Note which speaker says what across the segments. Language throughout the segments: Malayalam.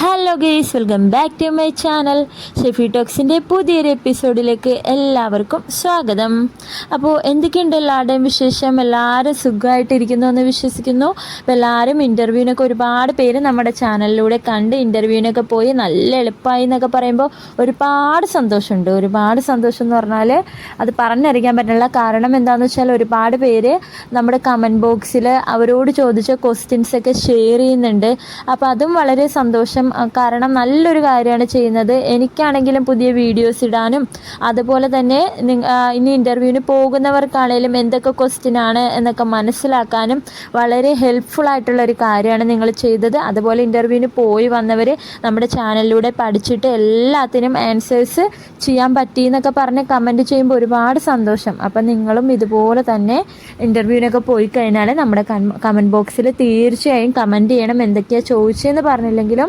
Speaker 1: Hello guys welcome back to my channel Shefi ടോക്സിന്റെ പുതിയൊരു എപ്പിസോഡിലേക്ക് എല്ലാവർക്കും സ്വാഗതം. അപ്പോൾ എന്തൊക്കെയുണ്ട് എല്ലാവരുടെയും വിശേഷം? എല്ലാവരും സുഖമായിട്ടിരിക്കുന്നു എന്ന് വിശ്വസിക്കുന്നു. അപ്പോൾ എല്ലാവരും ഇന്റർവ്യൂവിനൊക്കെ ഒരുപാട് പേര് നമ്മുടെ ചാനലിലൂടെ കണ്ട് ഇന്റർവ്യൂവിനൊക്കെ പോയി നല്ല എളുപ്പമായി എന്നൊക്കെ പറയുമ്പോൾ ഒരുപാട് സന്തോഷമുണ്ട്. ഒരുപാട് സന്തോഷം എന്ന് പറഞ്ഞാൽ അത് പറഞ്ഞറിയിക്കാൻ പറ്റില്ല കാരണം എന്താണെന്ന് വെച്ചാൽ ഒരുപാട് പേര് നമ്മുടെ കമന്റ് ബോക്സിൽ അവരോട് ചോദിച്ച ക്വസ്റ്റ്യൻസൊക്കെ ഷെയർ ചെയ്യുന്നുണ്ട്. അപ്പോൾ അതും വളരെ സന്തോഷം ആ, കാരണം നല്ലൊരു കാര്യമാണ് ചെയ്യുന്നത്. എനിക്കാണെങ്കിലും പുതിയ വീഡിയോസ് ഇടാനും അതുപോലെ തന്നെ ഇനി ഇന്റർവ്യൂവിന് പോകുന്നവർക്കാണെങ്കിലും എന്തൊക്കെ ക്വസ്റ്റ്യൻ ആണ് എന്നൊക്കെ മനസ്സിലാക്കാനും വളരെ ഹെൽപ്ഫുൾ ആയിട്ടുള്ള ഒരു കാര്യമാണ് നിങ്ങൾ ചെയ്തത്. അതുപോലെ ഇന്റർവ്യൂവിന് പോയി വന്നവർ നമ്മുടെ ചാനലിലൂടെ പഠിച്ചിട്ട് എല്ലാത്തിനും ആൻസേഴ്സ് ചെയ്യാൻ പറ്റി എന്നൊക്കെ പറഞ്ഞ് കമന്റ് ചെയ്യുമ്പോൾ ഒരുപാട് സന്തോഷം. അപ്പം നിങ്ങളും ഇതുപോലെ തന്നെ ഇന്റർവ്യൂവിനൊക്കെ പോയി കഴിഞ്ഞാൽ നമ്മുടെ കമന്റ് ബോക്സിൽ തീർച്ചയായും കമന്റ് ചെയ്യണം. എന്തൊക്കെയാണ് ചോദിച്ചതെന്ന് പറഞ്ഞില്ലെങ്കിലും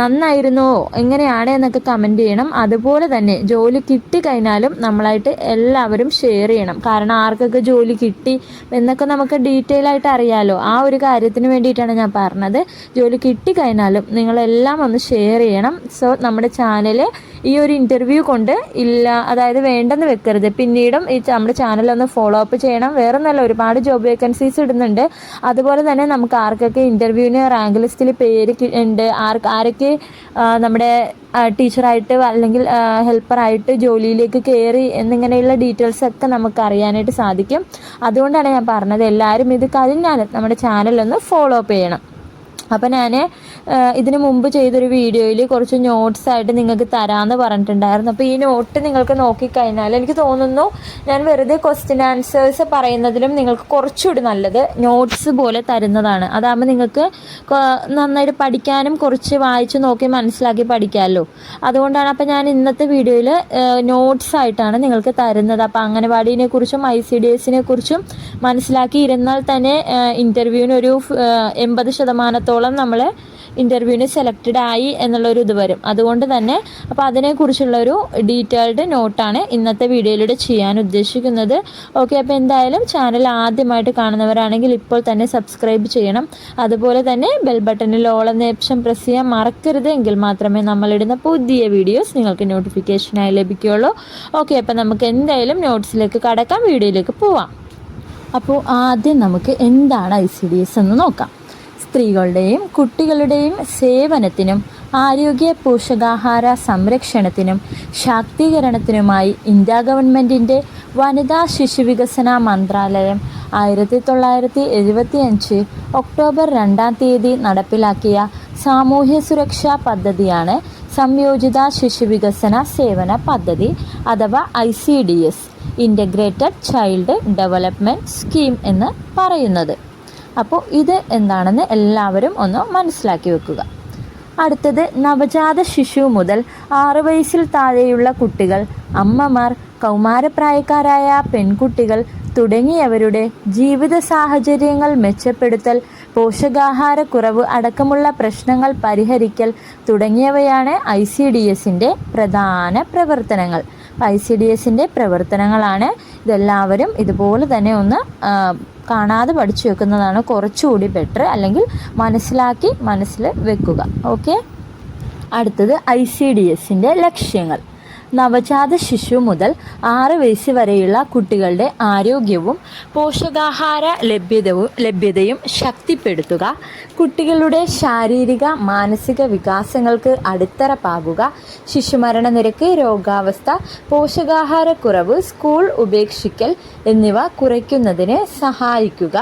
Speaker 1: നന്നായിരുന്നോ എങ്ങനെയാണ് എന്നൊക്കെ കമന്റ് ചെയ്യണം. അതുപോലെ തന്നെ ജോലി കിട്ടി കഴിഞ്ഞാലും നമ്മളായിട്ട് എല്ലാവരും ഷെയർ ചെയ്യണം. കാരണം ആർക്കൊക്കെ ജോലി കിട്ടി എന്നൊക്കെ നമുക്ക് ഡീറ്റെയിൽ ആയിട്ട് അറിയാലോ. ആ ഒരു കാര്യത്തിന് വേണ്ടിയിട്ടാണ് ഞാൻ പറഞ്ഞത്. ജോലി കിട്ടി കിട്ടിക്കഴിഞ്ഞാലും നിങ്ങളെല്ലാം ഒന്ന് ഷെയർ ചെയ്യണം. സോ നമ്മുടെ ചാനൽ ഈ ഒരു ഇന്റർവ്യൂ കൊണ്ട് ഇല്ല അതായത് വേണ്ടെന്ന് വെക്കരുത്. പിന്നീടും ഈ നമ്മുടെ ചാനൽ ഒന്ന് ഫോളോ അപ്പ് ചെയ്യണം. വേറെ നല്ല ഒരുപാട് ജോബ് വേക്കൻസീസ് ഇടുന്നുണ്ട്. അതുപോലെ തന്നെ നമുക്ക് ആർക്കൊക്കെ ഇന്റർവ്യൂവിന് റാങ്ക് ലിസ്റ്റിൽ പേര് ഉണ്ട് ആർക്ക് ആരൊക്കെ നമ്മുടെ ടീച്ചറായിട്ട് അല്ലെങ്കിൽ ഹെൽപ്പറായിട്ട് ജോലിയിലേക്ക് കയറി എന്നിങ്ങനെയുള്ള ഡീറ്റെയിൽസ് ഒക്കെ നമുക്ക് അറിയാനായിട്ട് സാധിക്കും. അതുകൊണ്ടാണ് ഞാൻ പറഞ്ഞത് എല്ലാവരും ഇത് കഴിഞ്ഞാൽ നമ്മുടെ ചാനലൊന്ന് ഫോളോ അപ്പ് ചെയ്യണം. അപ്പോൾ ഞാൻ ഇതിന് മുമ്പ് ചെയ്തൊരു വീഡിയോയിൽ കുറച്ച് നോട്ട്സ് ആയിട്ട് നിങ്ങൾക്ക് തരാമെന്ന് പറഞ്ഞിട്ടുണ്ടായിരുന്നു. അപ്പോൾ ഈ നോട്ട് നിങ്ങൾക്ക് നോക്കിക്കഴിഞ്ഞാൽ എനിക്ക് തോന്നുന്നു ഞാൻ വെറുതെ ക്വസ്റ്റ്യൻ ആൻസേഴ്സ് പറയുന്നതിലും നിങ്ങൾക്ക് കുറച്ചുകൂടി നല്ലത് നോട്ട്സ് പോലെ തരുന്നതാണ്. അതാകുമ്പോൾ നിങ്ങൾക്ക് നന്നായിട്ട് പഠിക്കാനും കുറച്ച് വായിച്ച് നോക്കി മനസ്സിലാക്കി പഠിക്കാമല്ലോ അതുകൊണ്ടാണ് അപ്പോൾ ഞാൻ ഇന്നത്തെ വീഡിയോയിൽ നോട്ട്സ് ആയിട്ടാണ് നിങ്ങൾക്ക് തരുന്നത്. അപ്പോൾ അംഗനവാടിനെ കുറിച്ചും ഐ സി ഡി എസിനെ കുറിച്ചും മനസ്സിലാക്കി ഇരുന്നാൽ തന്നെ ഇന്റർവ്യൂവിനൊരു എൺപത് ശതമാനത്തോളം നമ്മൾ ഇന്റർവ്യൂവിന് സെലക്റ്റഡ് ആയി എന്നുള്ളൊരു ഇത് വരും. അതുകൊണ്ട് തന്നെ അപ്പോൾ അതിനെക്കുറിച്ചുള്ളൊരു ഡീറ്റെയിൽഡ് നോട്ടാണ് ഇന്നത്തെ വീഡിയോയിലൂടെ ചെയ്യാൻ ഉദ്ദേശിക്കുന്നത്. ഓക്കെ അപ്പോൾ എന്തായാലും ചാനൽ ആദ്യമായിട്ട് കാണുന്നവരാണെങ്കിൽ ഇപ്പോൾ തന്നെ സബ്സ്ക്രൈബ് ചെയ്യണം. അതുപോലെ തന്നെ ബെൽ ബട്ടണിൽ എന്ന ഓപ്ഷൻ പ്രസ് ചെയ്യാൻ മറക്കരുത് എങ്കിൽ മാത്രമേ നമ്മളിടുന്ന പുതിയ വീഡിയോസ് നിങ്ങൾക്ക് നോട്ടിഫിക്കേഷനായി ലഭിക്കുകയുള്ളൂ. ഓക്കെ അപ്പോൾ നമുക്ക് എന്തായാലും നോട്ട്സിലേക്ക് കടക്കാം. വീഡിയോയിലേക്ക് പോവാം. അപ്പോൾ ആദ്യം നമുക്ക് എന്താണ് ഐ സി ഡി എസ് എന്ന് നോക്കാം. സ്ത്രീകളുടെയും കുട്ടികളുടെയും സേവനത്തിനും ആരോഗ്യ പോഷകാഹാര സംരക്ഷണത്തിനും ശാക്തീകരണത്തിനുമായി ഇന്ത്യ ഗവൺമെന്റിന്റെ വനിതാ ശിശു വികസന മന്ത്രാലയം ആയിരത്തി തൊള്ളായിരത്തി എഴുപത്തി അഞ്ച് ഒക്ടോബർ രണ്ടാം തീയതി നടപ്പിലാക്കിയ സാമൂഹ്യ സുരക്ഷാ പദ്ധതിയാണ് സംയോജിത ശിശു വികസന സേവന പദ്ധതി അഥവാ I C D S integrated child development scheme എന്ന് പറയുന്നത്. അപ്പോൾ ഇത് എന്താണെന്ന് എല്ലാവരും ഒന്ന് മനസ്സിലാക്കി വെക്കുക. അടുത്തത് നവജാത ശിശു മുതൽ ആറ് വയസ്സിൽ താഴെയുള്ള കുട്ടികൾ അമ്മമാർ കൗമാരപ്രായക്കാരായ പെൺകുട്ടികൾ തുടങ്ങിയവരുടെ ജീവിത സാഹചര്യങ്ങൾ മെച്ചപ്പെടുത്തൽ പോഷകാഹാരക്കുറവ് അടക്കമുള്ള പ്രശ്നങ്ങൾ പരിഹരിക്കൽ തുടങ്ങിയവയാണ് ഐ സി ഡി എസിന്റെ പ്രധാന പ്രവർത്തനങ്ങൾ. ഐ സി ഡി എസിന്റെ പ്രവർത്തനങ്ങളാണ് ഇതെല്ലാവരും ഇതുപോലെ തന്നെ ഒന്ന് കാണാതെ പഠിച്ചു വെക്കുന്നതാണ് കുറച്ചുകൂടി ബെറ്റർ അല്ലെങ്കിൽ മനസ്സിലാക്കി മനസ്സിൽ വെക്കുക. ഓക്കെ അടുത്തത് ഐ സി ഡി എസിന്റെ ലക്ഷ്യങ്ങൾ. നവജാത ശിശു മുതൽ ആറ് വയസ്സ് വരെയുള്ള കുട്ടികളുടെ ആരോഗ്യവും പോഷകാഹാര ലഭ്യതവും ലഭ്യതയും ശക്തിപ്പെടുത്തുക. കുട്ടികളുടെ ശാരീരിക മാനസിക വികാസങ്ങൾക്ക് അടിത്തറ പാകുക ശിശുമരണ നിരക്ക് രോഗാവസ്ഥ പോഷകാഹാരക്കുറവ് സ്കൂൾ ഉപേക്ഷിക്കൽ എന്നിവ കുറയ്ക്കുന്നതിന് സഹായിക്കുക.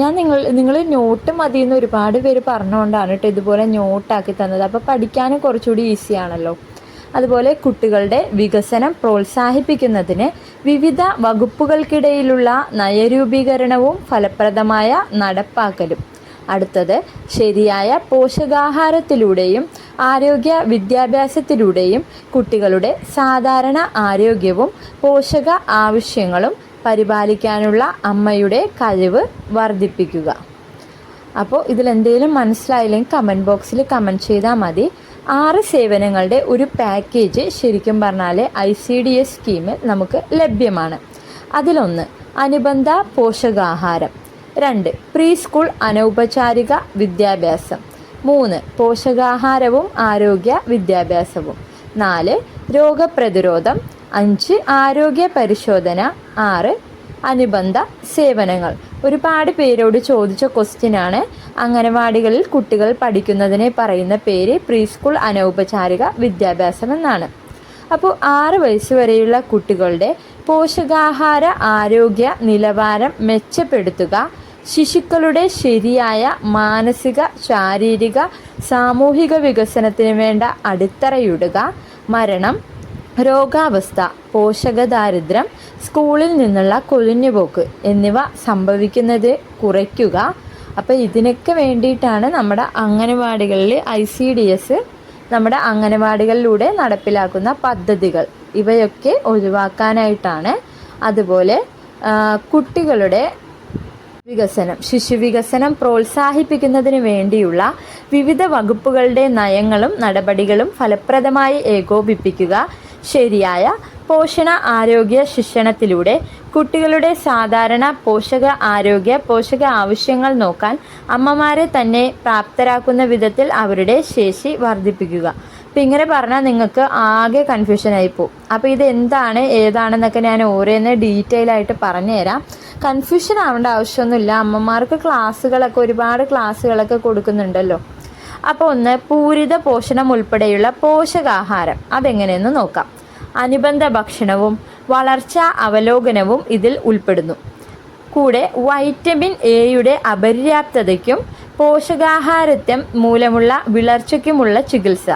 Speaker 1: ഞാൻ നിങ്ങൾ നിങ്ങൾ നോട്ട് മതി എന്ന് ഒരുപാട് പേര് പറഞ്ഞുകൊണ്ടാണ് കേട്ടോ ഇതുപോലെ നോട്ടാക്കി തന്നത്. അപ്പോൾ പഠിക്കാനും കുറച്ചുകൂടി ഈസിയാണല്ലോ. അതുപോലെ കുട്ടികളുടെ വികസനം പ്രോത്സാഹിപ്പിക്കുന്നതിന് വിവിധ വകുപ്പുകൾക്കിടയിലുള്ള നയരൂപീകരണവും ഫലപ്രദമായ നടപ്പാക്കലും. അടുത്തത് ശരിയായ പോഷകാഹാരത്തിലൂടെയും ആരോഗ്യ വിദ്യാഭ്യാസത്തിലൂടെയും കുട്ടികളുടെ സാധാരണ ആരോഗ്യവും പോഷക ആവശ്യങ്ങളും പരിപാലിക്കാനുള്ള അമ്മയുടെ കഴിവ് വർദ്ധിപ്പിക്കുക. അപ്പോൾ ഇതിലെന്തെങ്കിലും മനസ്സിലായില്ലെങ്കിൽ കമന്റ് ബോക്സിൽ കമന്റ് ചെയ്താൽ മതി. ആറ് സേവനങ്ങളുടെ ഒരു പാക്കേജ് ശരിക്കും പറഞ്ഞാൽ ഐ സി ഡി എസ് സ്കീമിൽ നമുക്ക് ലഭ്യമാണ്. അതിലൊന്ന് അനുബന്ധ പോഷകാഹാരം. രണ്ട് പ്രീ സ്കൂൾ അനൗപചാരിക വിദ്യാഭ്യാസം. മൂന്ന് പോഷകാഹാരവും ആരോഗ്യ വിദ്യാഭ്യാസവും. നാല് രോഗപ്രതിരോധം. അഞ്ച് ആരോഗ്യ പരിശോധന. ആറ് അനുബന്ധ സേവനങ്ങൾ. ഒരുപാട് പേരോട് ചോദിച്ച ക്വസ്റ്റ്യനാണ് അംഗനവാടികളിൽ കുട്ടികൾ പഠിക്കുന്നതിനെ പറയുന്ന പേര് പ്രീ സ്കൂൾ അനൗപചാരിക വിദ്യാഭ്യാസം എന്നാണ്. അപ്പോൾ ആറ് വയസ്സ് വരെയുള്ള കുട്ടികളുടെ പോഷകാഹാര ആരോഗ്യ നിലവാരം മെച്ചപ്പെടുത്തുക ശിശുക്കളുടെ ശരിയായ മാനസിക ശാരീരിക സാമൂഹിക വികസനത്തിന് വേണ്ട അടിത്തറയിടുക മരണം രോഗാവസ്ഥ പോഷകദാരിദ്ര്യം സ്കൂളിൽ നിന്നുള്ള കൊഴിഞ്ഞുപോക്ക് എന്നിവ സംഭവിക്കുന്നത് കുറയ്ക്കുക. അപ്പോൾ ഇതിനൊക്കെ വേണ്ടിയിട്ടാണ് നമ്മുടെ അംഗനവാടികളിൽ ഐ സി ഡി എസ് നമ്മുടെ അംഗനവാടികളിലൂടെ നടപ്പിലാക്കുന്ന പദ്ധതികൾ. ഇവയൊക്കെ ഒഴിവാക്കാനായിട്ടാണ് അതുപോലെ കുട്ടികളുടെ വികസനം ശിശുവികസനം പ്രോത്സാഹിപ്പിക്കുന്നതിന് വേണ്ടിയുള്ള വിവിധ വകുപ്പുകളുടെ നയങ്ങളും നടപടികളും ഫലപ്രദമായി ഏകോപിപ്പിക്കുക. ശരിയായ പോഷണ ആരോഗ്യ ശിക്ഷണത്തിലൂടെ കുട്ടികളുടെ സാധാരണ പോഷക ആരോഗ്യ പോഷക ആവശ്യങ്ങൾ നോക്കാൻ അമ്മമാരെ തന്നെ പ്രാപ്തരാക്കുന്ന വിധത്തിൽ അവരുടെ ശേഷി വർദ്ധിപ്പിക്കുക. അപ്പം ഇങ്ങനെ പറഞ്ഞാൽ നിങ്ങൾക്ക് ആകെ കൺഫ്യൂഷൻ പോകും അപ്പോൾ ഇത് എന്താണ് ഏതാണെന്നൊക്കെ ഞാൻ ഓരോന്ന് ഡീറ്റെയിൽ ആയിട്ട് പറഞ്ഞുതരാം. കൺഫ്യൂഷൻ ആവേണ്ട ആവശ്യമൊന്നുമില്ല. അമ്മമാർക്ക് ക്ലാസ്സുകളൊക്കെ ഒരുപാട് ക്ലാസ്സുകളൊക്കെ കൊടുക്കുന്നുണ്ടല്ലോ. അപ്പോൾ ഒന്ന് പൂരിത പോഷണം ഉൾപ്പെടെയുള്ള പോഷകാഹാരം. അതെങ്ങനെയെന്ന് നോക്കാം. അനുബന്ധ ഭക്ഷണവും വളർച്ചാ അവലോകനവും ഇതിൽ ഉൾപ്പെടുന്നു. കൂടെ വൈറ്റമിൻ എയുടെ അപര്യാപ്തതയ്ക്കും പോഷകാഹാരത്വം മൂലമുള്ള വിളർച്ചയ്ക്കുമുള്ള ചികിത്സ.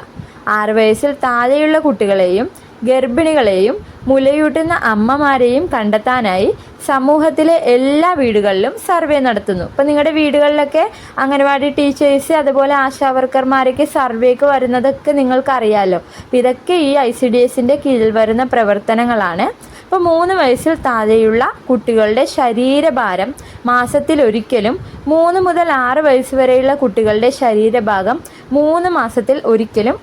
Speaker 1: ആറ് വയസ്സിൽ താഴെയുള്ള കുട്ടികളെയും ഗർഭിണികളെയും മുലയൂട്ടുന്ന അമ്മമാരെയും കണ്ടെത്താനായി സമൂഹത്തിലെ എല്ലാ വീടുകളിലും സർവേ നടത്തുന്നു. ഇപ്പം നിങ്ങളുടെ വീടുകളിലൊക്കെ അംഗനവാടി ടീച്ചേഴ്സ് അതുപോലെ ആശാവർക്കർമാരൊക്കെ സർവേക്ക് വരുന്നതൊക്കെ നിങ്ങൾക്കറിയാമല്ലോ അപ്പം ഇതൊക്കെ ഈ ഐ സി ഡി എസിന്റെ കീഴിൽ വരുന്ന പ്രവർത്തനങ്ങളാണ്. അപ്പോൾ മൂന്ന് വയസ്സിൽ താഴെയുള്ള കുട്ടികളുടെ ശരീരഭാരം മാസത്തിൽ ഒരിക്കലും മൂന്ന് മുതൽ ആറ് വയസ്സ് വരെയുള്ള കുട്ടികളുടെ ശരീരഭാഗം മൂന്ന് മാസത്തിൽ ഒരിക്കലും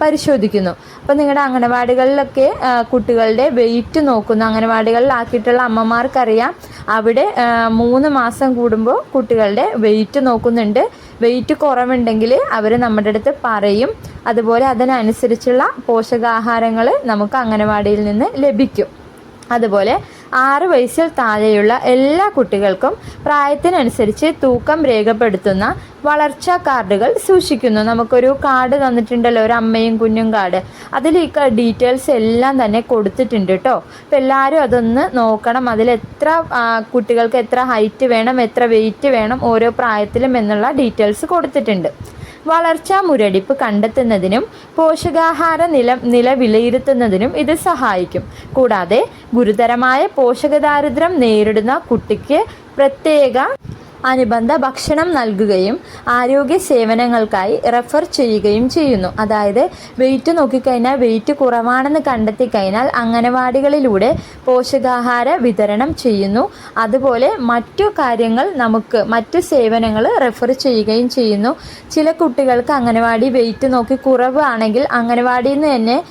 Speaker 1: പരിശോധിക്കുന്നു. അപ്പോൾ നിങ്ങളുടെ അംഗനവാടികളിലൊക്കെ കുട്ടികളുടെ വെയിറ്റ് നോക്കുന്നു. അംഗനവാടികളിലാക്കിയിട്ടുള്ള അമ്മമാർക്കറിയാം. അവിടെ മൂന്ന് മാസം കൂടുമ്പോൾ കുട്ടികളുടെ വെയിറ്റ് നോക്കുന്നുണ്ട്. വെയിറ്റ് കുറവുണ്ടെങ്കിൽ അവർ നമ്മുടെ അടുത്ത് പറയും. അതുപോലെ അതിനനുസരിച്ചുള്ള പോഷകാഹാരങ്ങൾ നമുക്ക് അംഗനവാടിയിൽ നിന്ന് ലഭിക്കും. അതുപോലെ ആറ് വയസ്സിൽ താഴെയുള്ള എല്ലാ കുട്ടികൾക്കും പ്രായത്തിനനുസരിച്ച് തൂക്കം രേഖപ്പെടുത്തുന്ന വളർച്ചാ കാർഡുകൾ സൂക്ഷിക്കുന്നു. നമുക്കൊരു കാർഡ് തന്നിട്ടുണ്ടല്ലോ ഒരു അമ്മയും കുഞ്ഞും കാർഡ്. അതിൽ ഈ ഡീറ്റെയിൽസ് എല്ലാം തന്നെ കൊടുത്തിട്ടുണ്ട് കേട്ടോ അപ്പം എല്ലാവരും അതൊന്ന് നോക്കണം. അതിൽ എത്ര കുട്ടികൾക്ക് എത്ര ഹൈറ്റ് വേണം എത്ര വെയിറ്റ് വേണം ഓരോ പ്രായത്തിലും എന്നുള്ള ഡീറ്റെയിൽസ് കൊടുത്തിട്ടുണ്ട്. വളർച്ചാ മുരടിപ്പ് കണ്ടെത്തുന്നതിനും പോഷകാഹാര നില നില വിലയിരുത്തുന്നതിനും ഇത് സഹായിക്കും. കൂടാതെ ഗുരുതരമായ പോഷകദാരിദ്ര്യം നേരിടുന്ന കുട്ടിക്ക് പ്രത്യേക അനുബന്ധ ഭക്ഷണം നൽകുകയും ആരോഗ്യ സേവനങ്ങൾക്കായി റെഫർ ചെയ്യുകയും ചെയ്യുന്നു. അതായത് വെയിറ്റ് നോക്കിക്കഴിഞ്ഞാൽ വെയിറ്റ് കുറവാണെന്ന് കണ്ടെത്തി കഴിഞ്ഞാൽ അംഗനവാടികളിലൂടെ പോഷകാഹാര വിതരണം ചെയ്യുന്നു. അതുപോലെ മറ്റു കാര്യങ്ങൾ നമുക്ക് മറ്റു സേവനങ്ങൾ റെഫർ ചെയ്യുകയും ചെയ്യുന്നു. ചില കുട്ടികൾക്ക് അംഗനവാടി വെയിറ്റ് നോക്കി കുറവാണെങ്കിൽ അംഗനവാടിയിൽ നിന്ന് തന്നെ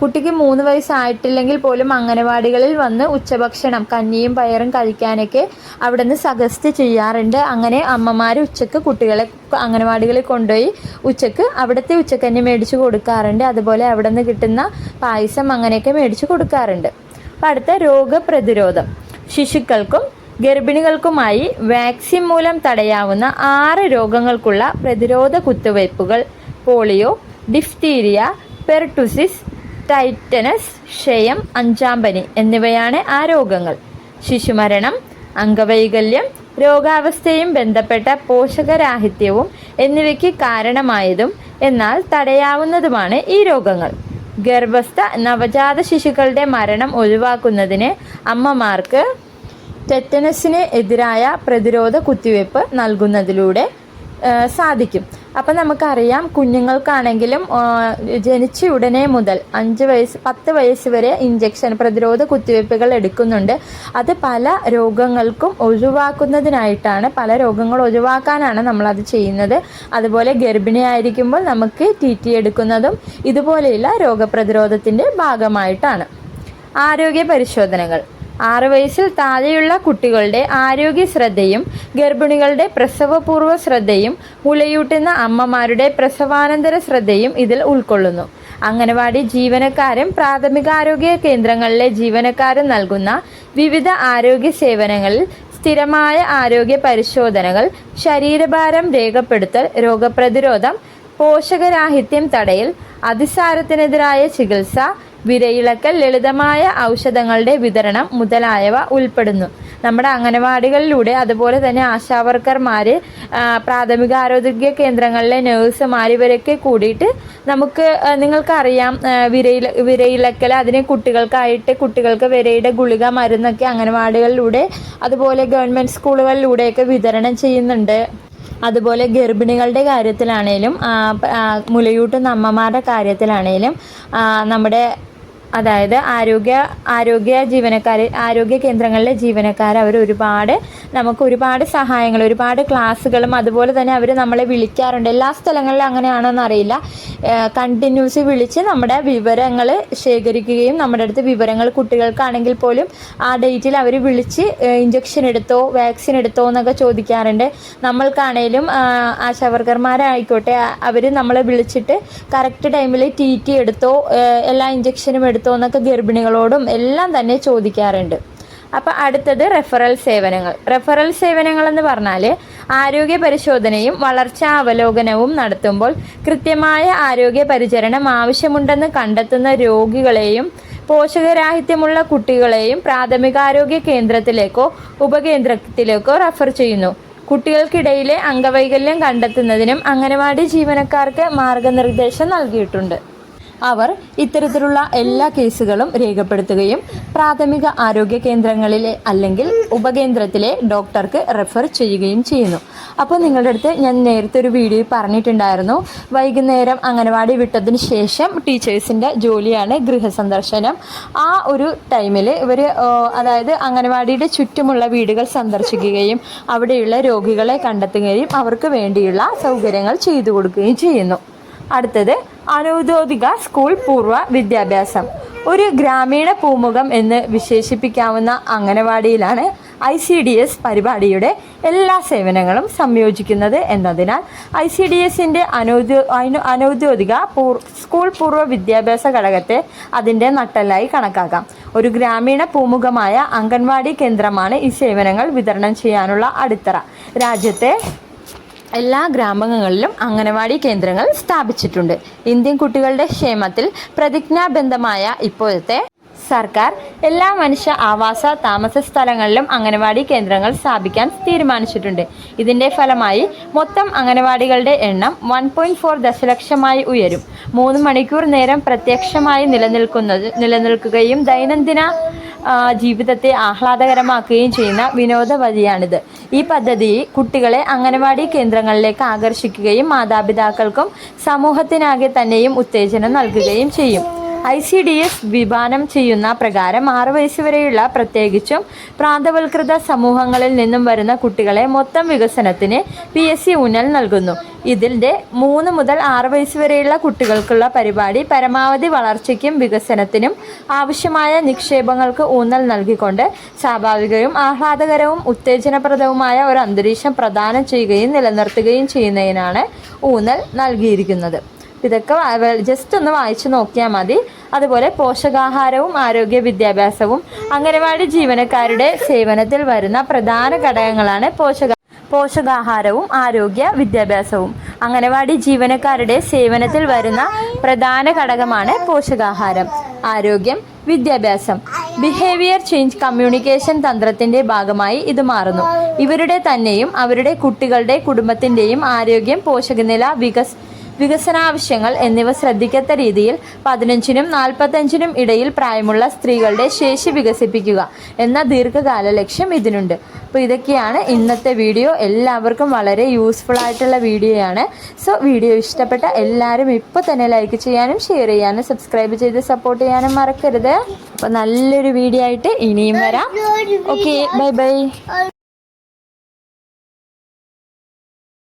Speaker 1: കുട്ടിക്ക് മൂന്ന് വയസ്സായിട്ടില്ലെങ്കിൽ പോലും അംഗനവാടികളിൽ വന്ന് ഉച്ചഭക്ഷണം കഞ്ഞിയും പയറും കഴിക്കാനൊക്കെ അവിടെ നിന്ന് സജസ്റ്റ് ചെയ്യാറുണ്ട്. അങ്ങനെ അമ്മമാർ ഉച്ചയ്ക്ക് കുട്ടികളെ അംഗനവാടികളിൽ കൊണ്ടുപോയി ഉച്ചയ്ക്ക് അവിടുത്തെ ഉച്ചക്കഞ്ഞി മേടിച്ച് കൊടുക്കാറുണ്ട്. അതുപോലെ അവിടെ നിന്ന് കിട്ടുന്ന പായസം അങ്ങനെയൊക്കെ മേടിച്ച് കൊടുക്കാറുണ്ട്. അപ്പം അടുത്ത രോഗപ്രതിരോധം. ശിശുക്കൾക്കും ഗർഭിണികൾക്കുമായി വാക്സിൻ മൂലം തടയാവുന്ന ആറ് രോഗങ്ങൾക്കുള്ള പ്രതിരോധ കുത്തിവയ്പ്പുകൾ പോളിയോ ഡിഫ്തീരിയ പെർട്ടുസിസ് ടൈറ്റനസ് ക്ഷയം അഞ്ചാമ്പനി എന്നിവയാണ് ആ രോഗങ്ങൾ. ശിശുമരണം അംഗവൈകല്യം രോഗാവസ്ഥയും ബന്ധപ്പെട്ട പോഷകരാഹിത്യവും എന്നിവയ്ക്ക് കാരണമായതും എന്നാൽ തടയാവുന്നതുമാണ് ഈ രോഗങ്ങൾ. ഗർഭസ്ഥ നവജാത ശിശുക്കളുടെ മരണം ഒഴിവാക്കുന്നതിന് അമ്മമാർക്ക് ടെറ്റനസിന് എതിരായ പ്രതിരോധ കുത്തിവയ്പ്പ് നൽകുന്നതിലൂടെ സാധിക്കും. അപ്പം നമുക്കറിയാം കുഞ്ഞുങ്ങൾക്കാണെങ്കിലും ജനിച്ച ഉടനെ മുതൽ അഞ്ച് വയസ്സ് പത്ത് വയസ്സ് വരെ ഇഞ്ചക്ഷൻ പ്രതിരോധ കുത്തിവയ്പ്പുകൾ എടുക്കുന്നുണ്ട്. അത് പല രോഗങ്ങൾക്കും ഒഴിവാക്കുന്നതിനായിട്ടാണ് പല രോഗങ്ങൾ ഒഴിവാക്കാനാണ് നമ്മളത് ചെയ്യുന്നത്. അതുപോലെ ഗർഭിണിയായിരിക്കുമ്പോൾ നമുക്ക് ടി ടി എടുക്കുന്നതും ഇതുപോലെയുള്ള രോഗപ്രതിരോധത്തിന്റെ ഭാഗമായിട്ടാണ്. ആരോഗ്യ പരിശോധനകൾ. ആറ് വയസ്സിൽ താഴെയുള്ള കുട്ടികളുടെ ആരോഗ്യ ശ്രദ്ധയും ഗർഭിണികളുടെ പ്രസവപൂർവ ശ്രദ്ധയും മുലയൂട്ടുന്ന അമ്മമാരുടെ പ്രസവാനന്തര ശ്രദ്ധയും ഇതിൽ ഉൾക്കൊള്ളുന്നു. അംഗനവാടി ജീവനക്കാരും പ്രാഥമികാരോഗ്യ കേന്ദ്രങ്ങളിലെ ജീവനക്കാരും നൽകുന്ന വിവിധ ആരോഗ്യ സേവനങ്ങളിൽ സ്ഥിരമായ ആരോഗ്യ പരിശോധനകൾ ശരീരഭാരം രേഖപ്പെടുത്തൽ രോഗപ്രതിരോധം പോഷകരാഹിത്യം തടയൽ അതിസാരത്തിനെതിരായ ചികിത്സ വിരയിളക്കൽ ലളിതമായ ഔഷധങ്ങളുടെ വിതരണം മുതലായവ ഉൾപ്പെടുന്നു. നമ്മുടെ അംഗനവാടികളിലൂടെ അതുപോലെ തന്നെ ആശാവർക്കർമാർ പ്രാഥമിക ആരോഗ്യ കേന്ദ്രങ്ങളിലെ നഴ്സുമാർ ഇവരൊക്കെ കൂടിയിട്ട് നമുക്ക് നിങ്ങൾക്കറിയാം വിരയില വിരയിളക്കൽ അതിന് കുട്ടികൾക്കായിട്ട് കുട്ടികൾക്ക് വിരയുടെ ഗുളിക മരുന്നൊക്കെ അംഗനവാടികളിലൂടെ അതുപോലെ ഗവൺമെന്റ് സ്കൂളുകളിലൂടെയൊക്കെ വിതരണം ചെയ്യുന്നുണ്ട്. അതുപോലെ ഗർഭിണികളുടെ കാര്യത്തിലാണേലും മുലയൂട്ടുന്ന അമ്മമാരുടെ കാര്യത്തിലാണേലും നമ്മുടെ അതായത് ആരോഗ്യ ആരോഗ്യ ജീവനക്കാർ ആരോഗ്യ കേന്ദ്രങ്ങളിലെ ജീവനക്കാർ അവർ ഒരുപാട് നമുക്ക് ഒരുപാട് സഹായങ്ങൾ ഒരുപാട് ക്ലാസ്സുകളും അതുപോലെ തന്നെ അവർ നമ്മളെ വിളിക്കാറുണ്ട്. എല്ലാ സ്ഥലങ്ങളിലും അങ്ങനെയാണോന്ന് അറിയില്ല. കണ്ടിന്യൂസ് വിളിച്ച് നമ്മുടെ വിവരങ്ങൾ ശേഖരിക്കുകയും നമ്മുടെ അടുത്ത് വിവരങ്ങൾ കുട്ടികൾക്കാണെങ്കിൽ പോലും ആ ഡേറ്റിൽ അവർ വിളിച്ച് ഇഞ്ചക്ഷൻ എടുത്തോ വാക്സിൻ എടുത്തോ എന്നൊക്കെ ചോദിക്കാറുണ്ട്. നമ്മൾക്കാണേലും ആശാവർക്കർമാരായിക്കോട്ടെ അവർ നമ്മളെ വിളിച്ചിട്ട് കറക്റ്റ് ടൈമിൽ ടി ടി എടുത്തോ എല്ലാ ഇഞ്ചക്ഷനും എടുത്തോ എന്നൊക്കെ ഗർഭിണികളോടും എല്ലാം തന്നെ ചോദിക്കാറുണ്ട്. അപ്പോൾ അടുത്തത് റെഫറൽ സേവനങ്ങൾ. റെഫറൽ സേവനങ്ങൾ എന്ന് പറഞ്ഞാൽ ആരോഗ്യ പരിശോധനയും വളർച്ചാ അവലോകനവും നടത്തുമ്പോൾ കൃത്യമായ ആരോഗ്യ പരിചരണം ആവശ്യമുണ്ടെന്ന് കണ്ടെത്തുന്ന രോഗികളെയും പോഷകരാഹിത്യമുള്ള കുട്ടികളെയും പ്രാഥമികാരോഗ്യ കേന്ദ്രത്തിലേക്കോ ഉപകേന്ദ്രത്തിലേക്കോ റഫർ ചെയ്യുന്നു. കുട്ടികൾക്കിടയിലെ അംഗവൈകല്യം കണ്ടെത്തുന്നതിനും അംഗനവാടി ജീവനക്കാർക്ക് മാർഗനിർദ്ദേശം നൽകിയിട്ടുണ്ട്. അവർ ഇത്തരത്തിലുള്ള എല്ലാ കേസുകളും രേഖപ്പെടുത്തുകയും പ്രാഥമിക ആരോഗ്യ കേന്ദ്രങ്ങളിലെ അല്ലെങ്കിൽ ഉപകേന്ദ്രത്തിലെ ഡോക്ടർക്ക് റെഫർ ചെയ്യുകയും ചെയ്യുന്നു. അപ്പോൾ നിങ്ങളുടെ അടുത്ത് ഞാൻ നേരത്തെ ഒരു വീഡിയോ പറഞ്ഞിട്ടുണ്ടായിരുന്നു. വൈകുന്നേരം അംഗനവാടി വിട്ടതിന് ശേഷം ടീച്ചേഴ്സിന്റെ ജോലിയാണ് ഗൃഹസന്ദർശനം. ആ ഒരു ടൈമിൽ ഇവർ അതായത് അംഗനവാടിയുടെ ചുറ്റുമുള്ള വീടുകൾ സന്ദർശിക്കുകയും അവിടെയുള്ള രോഗികളെ കണ്ടെത്തുകയും അവർക്ക് വേണ്ടിയുള്ള സൗകര്യങ്ങൾ ചെയ്തു കൊടുക്കുകയും ചെയ്യുന്നു. അടുത്തത് അനൗദ്യോഗിക സ്കൂൾ പൂർവ വിദ്യാഭ്യാസം. ഒരു ഗ്രാമീണ പൂമുഖം എന്ന് വിശേഷിപ്പിക്കാവുന്ന അംഗനവാടിയിലാണ് ഐ സി ഡി എസ് പരിപാടിയുടെ എല്ലാ സേവനങ്ങളും സംയോജിക്കുന്നത് എന്നതിനാൽ ഐ സി ഡി എസിന്റെ അനൗദ്യോ അനൌദ്യോഗിക പൂർ സ്കൂൾ പൂർവ വിദ്യാഭ്യാസ ഘടകത്തെ അതിന്റെ നട്ടലായി കണക്കാക്കാം. ഒരു ഗ്രാമീണ പൂമുഖമായ അംഗൻവാടി കേന്ദ്രമാണ് ഈ സേവനങ്ങൾ വിതരണം ചെയ്യാനുള്ള അടിത്തറ. രാജ്യത്തെ എല്ലാ ഗ്രാമങ്ങളിലും അംഗനവാടി കേന്ദ്രങ്ങൾ സ്ഥാപിച്ചിട്ടുണ്ട്. ഇന്ത്യൻ കുട്ടികളുടെ ക്ഷേമത്തിൽ പ്രതിജ്ഞാബന്ധമായ ഇപ്പോഴത്തെ സർക്കാർ എല്ലാ മനുഷ്യ ആവാസ താമസ സ്ഥലങ്ങളിലും അംഗനവാടി കേന്ദ്രങ്ങൾ സ്ഥാപിക്കാൻ തീരുമാനിച്ചിട്ടുണ്ട്. ഇതിന്റെ ഫലമായി മൊത്തം അംഗനവാടികളുടെ എണ്ണം വൺ പോയിന്റ് ഫോർ ദശലക്ഷമായി ഉയരും. മൂന്ന് മണിക്കൂർ നേരം പ്രത്യക്ഷമായി നിലനിൽക്കുന്നത് നിലനിൽക്കുകയും ദൈനംദിന ജീവിതത്തെ ആഹ്ലാദകരമാക്കുകയും ചെയ്യുന്ന വിനോദവതിയാണിത് ഈ പദ്ധതി കുട്ടികളെ അംഗനവാടി കേന്ദ്രങ്ങളിലേക്ക് ആകർഷിക്കുകയും മാതാപിതാക്കൾക്കും സമൂഹത്തിനാകെ തന്നെയും ഉത്തേജനം നൽകുകയും ചെയ്യും. ഐ സി ഡി എസ് വിഭാവനം ചെയ്യുന്ന പ്രകാരം ആറ് വയസ്സ് വരെയുള്ള പ്രത്യേകിച്ചും പ്രാന്തവൽകൃത സമൂഹങ്ങളിൽ നിന്നും വരുന്ന കുട്ടികളെ മൊത്തം വികസനത്തിന് പി എസ് സി ഊന്നൽ നൽകുന്നു. ഇതിന്റെ മൂന്ന് മുതൽ ആറ് വയസ്സ് വരെയുള്ള കുട്ടികൾക്കുള്ള പരിപാടി പരമാവധി വളർച്ചയ്ക്കും വികസനത്തിനും ആവശ്യമായ നിക്ഷേപങ്ങൾക്ക് ഊന്നൽ നൽകിക്കൊണ്ട് സ്വാഭാവികവും ആഹ്ലാദകരവും ഉത്തേജനപ്രദവുമായ ഒരു അന്തരീക്ഷം പ്രദാനം ചെയ്യുകയും നിലനിർത്തുകയും ചെയ്യുന്നതിനാണ് ഊന്നൽ നൽകിയിരിക്കുന്നത്. ഇതൊക്കെ ജസ്റ്റ് ഒന്ന് വായിച്ചു നോക്കിയാൽ മതി. അതുപോലെ പോഷകാഹാരവും ആരോഗ്യ വിദ്യാഭ്യാസവും അംഗനവാടി ജീവനക്കാരുടെ സേവനത്തിൽ വരുന്ന പ്രധാന ഘടകങ്ങളാണ് പോഷക പോഷകാഹാരവും ആരോഗ്യ വിദ്യാഭ്യാസവും. അംഗനവാടി ജീവനക്കാരുടെ സേവനത്തിൽ വരുന്ന പ്രധാന ഘടകമാണ് പോഷകാഹാരം ആരോഗ്യം വിദ്യാഭ്യാസം. ബിഹേവിയർ ചേഞ്ച് കമ്മ്യൂണിക്കേഷൻ തന്ത്രത്തിന്റെ ഭാഗമായി ഇത് മാറുന്നു. ഇവരുടെ തന്നെയും അവരുടെ കുട്ടികളുടെ കുടുംബത്തിന്റെയും ആരോഗ്യം പോഷകനില വികസ് വികസനാവശ്യങ്ങൾ എന്നിവ ശ്രദ്ധിക്കത്ത രീതിയിൽ പതിനഞ്ചിനും നാൽപ്പത്തഞ്ചിനും ഇടയിൽ പ്രായമുള്ള സ്ത്രീകളുടെ ശേഷി വികസിപ്പിക്കുക എന്ന ദീർഘകാല ലക്ഷ്യം ഇതിനുണ്ട്. അപ്പോൾ ഇതൊക്കെയാണ് ഇന്നത്തെ വീഡിയോ. എല്ലാവർക്കും വളരെ യൂസ്ഫുൾ ആയിട്ടുള്ള വീഡിയോയാണ് സോ വീഡിയോ ഇഷ്ടപ്പെട്ട എല്ലാവരും ഇപ്പോൾ തന്നെ ലൈക്ക് ചെയ്യാനും ഷെയർ ചെയ്യാനും സബ്സ്ക്രൈബ് ചെയ്ത് സപ്പോർട്ട് ചെയ്യാനും മറക്കരുത്. അപ്പോൾ നല്ലൊരു വീഡിയോ ആയിട്ട് ഇനിയും വരാം. Okay bye bye